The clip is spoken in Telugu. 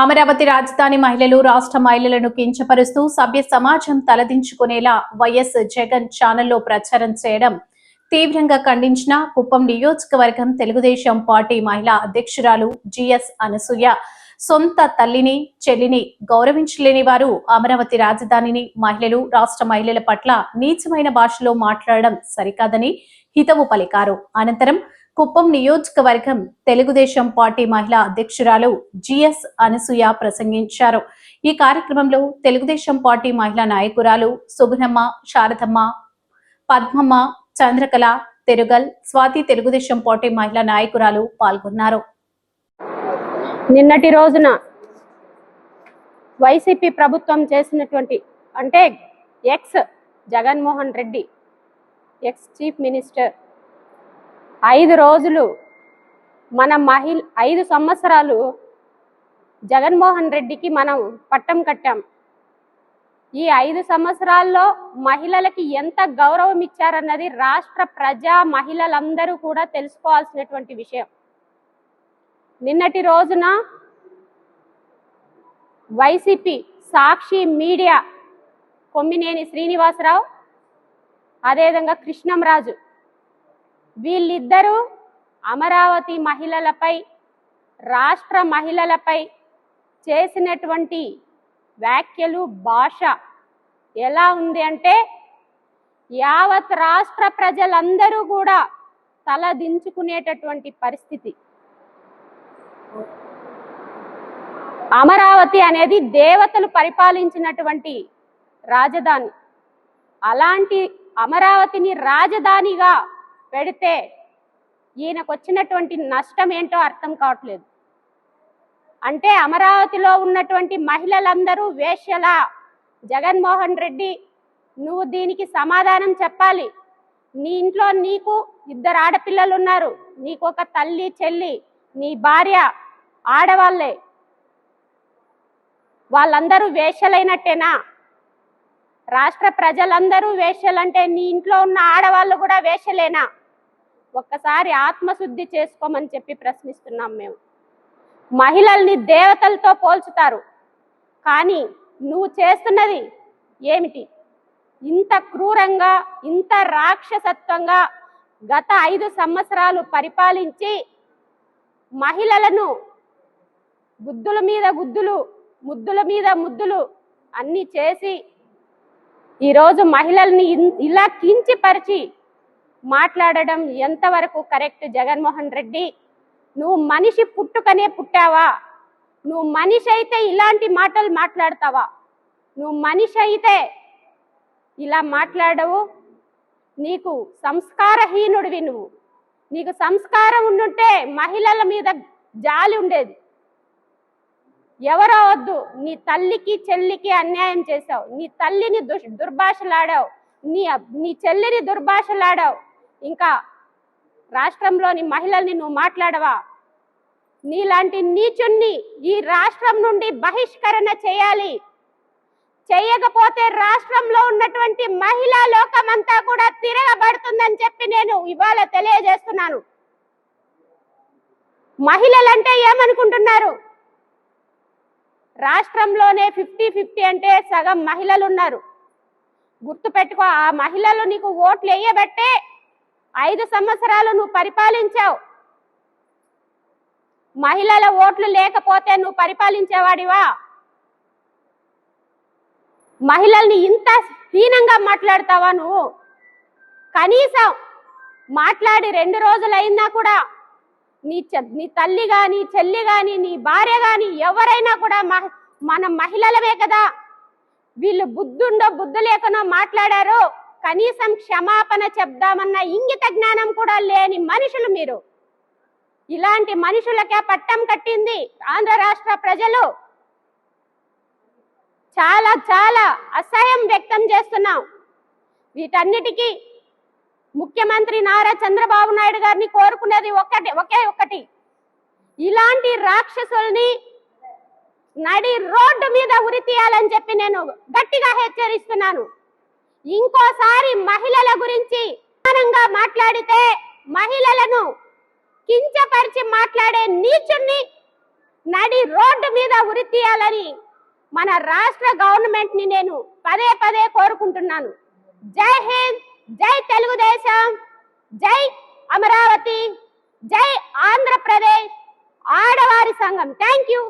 అమరావతి రాజధాని మహిళలు రాష్ట్ర మహిళలను కించపరుస్తూ సభ్య సమాజం తలదించుకునేలా వైఎస్ జగన్ ఛానల్లో ప్రచారం చేయడం తీవ్రంగా ఖండించిన కుప్పం నియోజకవర్గం తెలుగుదేశం పార్టీ మహిళా అధ్యక్షురాలు జిఎస్ అనసూయ సొంత తల్లిని చెల్లిని గౌరవించలేని వారు అమరావతి రాజధానిని మహిళలు రాష్ట్ర మహిళల పట్ల నీచమైన భాషలో మాట్లాడడం సరికాదని హితవు పలికారు. అనంతరం కుప్పం నియోజకవర్గం తెలుగుదేశం పార్టీ మహిళా అధ్యక్షురాలు జిఎస్ అనసూయ ప్రసంగించారు. ఈ కార్యక్రమంలో తెలుగుదేశం పార్టీ మహిళా నాయకురాలు సుగుణమ్మ శారదమ్మ పద్మమ్మ చంద్రకళ తెరుగల్ స్వాతి తెలుగుదేశం పార్టీ మహిళా నాయకురాలు పాల్గొన్నారు. నిన్నటి రోజున వైసీపీ ప్రభుత్వం చేసినటువంటి అంటే ex Jaganmohan Reddy ex chief minister ఐదు రోజులు మన మహిళ ఐదు సంవత్సరాలు జగన్మోహన్ రెడ్డికి మనం పట్టం కట్టాం. ఈ ఐదు సంవత్సరాల్లో మహిళలకి ఎంత గౌరవం ఇచ్చారన్నది రాష్ట్ర ప్రజా మహిళలందరూ కూడా తెలుసుకోవాల్సినటువంటి విషయం. నిన్నటి రోజున వైసీపీ సాక్షి మీడియా కొమ్మినేని శ్రీనివాసరావు అదేవిధంగా కృష్ణంరాజు వీళ్ళిద్దరూ అమరావతి మహిళలపై రాష్ట్ర మహిళలపై చేసినటువంటి వ్యాఖ్యలు భాష ఎలా ఉంది అంటే యావత్ రాష్ట్ర ప్రజలందరూ కూడా తల దించుకునేటటువంటి పరిస్థితి. అమరావతి అనేది దేవతలు పరిపాలించినటువంటి రాజధాని. అలాంటి అమరావతిని రాజధానిగా పెడితే ఈయనకు వచ్చినటువంటి నష్టం ఏంటో అర్థం కావట్లేదు. అంటే అమరావతిలో ఉన్నటువంటి మహిళలందరూ వేష్యలా జగన్మోహన్ రెడ్డి నువ్వు దీనికి సమాధానం చెప్పాలి. నీ ఇంట్లో నీకు ఇద్దరు ఆడపిల్లలు ఉన్నారు నీకు ఒక తల్లి చెల్లి నీ భార్య ఆడవాళ్ళే. వాళ్ళందరూ వేషలైనట్టేనా రాష్ట్ర ప్రజలందరూ వేషలంటే నీ ఇంట్లో ఉన్న ఆడవాళ్ళు కూడా వేషలేనా ఒక్కసారి ఆత్మశుద్ధి చేసుకోమని చెప్పి ప్రశ్నిస్తున్నాం మేము. మహిళల్ని దేవతలతో పోల్చుతారు. కానీ నువ్వు చేస్తున్నది ఏమిటి? ఇంత క్రూరంగా ఇంత రాక్షసత్వంగా గత ఐదు సంవత్సరాలు పరిపాలించి మహిళలను గుద్దుల మీద గుద్దులు ముద్దుల మీద ముద్దులు అన్నీ చేసి ఈరోజు మహిళల్ని ఇన్- ఇలా కించిపరిచి మాట్లాడడం ఎంతవరకు కరెక్ట్ జగన్మోహన్ రెడ్డి? నువ్వు మనిషి పుట్టుకనే పుట్టావా? నువ్వు మనిషి అయితే ఇలాంటి మాటలు మాట్లాడతావా? నువ్వు మనిషి అయితే ఇలా మాట్లాడవు. నీకు సంస్కారహీనుడివి నువ్వు. నీకు సంస్కారం ఉండుంటే మహిళల మీద జాలి ఉండేది. ఎవరో వద్దు నీ తల్లికి చెల్లికి అన్యాయం చేశావు. నీ తల్లిని దుష్ దుర్భాషలాడావు. నీ నీ చెల్లిని దుర్భాషలాడావు. ఇంకా రాష్ట్రంలోని మహిళల్ని నువ్వు మాట్లాడవా? నీలాంటి నీచుణ్ణి ఈ రాష్ట్రం నుండి బహిష్కరణ చేయాలి. చేయకపోతే రాష్ట్రంలో ఉన్నటువంటి మహిళా లోకమంతా కూడా తిరగబడుతుందని చెప్పి నేను ఇవాళ తెలియజేస్తున్నాను. మహిళలంటే ఏమనుకుంటున్నారు? రాష్ట్రంలోనే ఫిఫ్టీ ఫిఫ్టీ అంటే సగం మహిళలు ఉన్నారు గుర్తుపెట్టుకో ఆ మహిళలు నీకు ఓట్లు వేయబట్టే ఐదు సంవత్సరాలు నువ్వు పరిపాలించావు. మహిళల ఓట్లు లేకపోతే నువ్వు పరిపాలించేవాడివా? మహిళల్ని ఇంత హీనంగా మాట్లాడతావా నువ్వు? కనీసం మాట్లాడి రెండు రోజులైనా కూడా నీ చె- నీ తల్లి కానీ చెల్లి కానీ నీ భార్య కానీ ఎవరైనా కూడా మన మహిళలవే కదా. వీళ్ళు బుద్ధుండో బుద్ధి లేకనో మాట్లాడారు. కనీసం క్షమాపణ చెప్దామన్న ఇంగిత జ్ఞానం కూడా లేని మనుషులు మీరు. ఇలాంటి మనుషులకే పట్టం కట్టింది ఆంధ్ర రాష్ట్ర ప్రజలు. చాలా చాలా అసహ్యం వ్యక్తం చేస్తున్నాం. వీటన్నిటికీ ముఖ్యమంత్రి నారా చంద్రబాబు నాయుడు గారిని కోరుకునేది ఒకటి ఒకే ఒకటి ఇలాంటి రాక్షసుల్ని నడి రోడ్డు మీద ఉరి తీయాలని చెప్పి నేను గట్టిగా హెచ్చరిస్తున్నాను. ఇంకోసారి మహిళల గురించి ప్రధానంగా మాట్లాడితే మహిళలను కించపరిచి మాట్లాడే నీచుణ్ణి నడి రోడ్డు మీద ఉరి తీయాలని మన రాష్ట్ర గవర్నమెంట్ని నేను పదే పదే కోరుకుంటున్నాను. జై హింద్ జై తెలుగుదేశం జై అమరావతి జై ఆంధ్రప్రదేశ్ ఆడవారి సంఘం. Thank you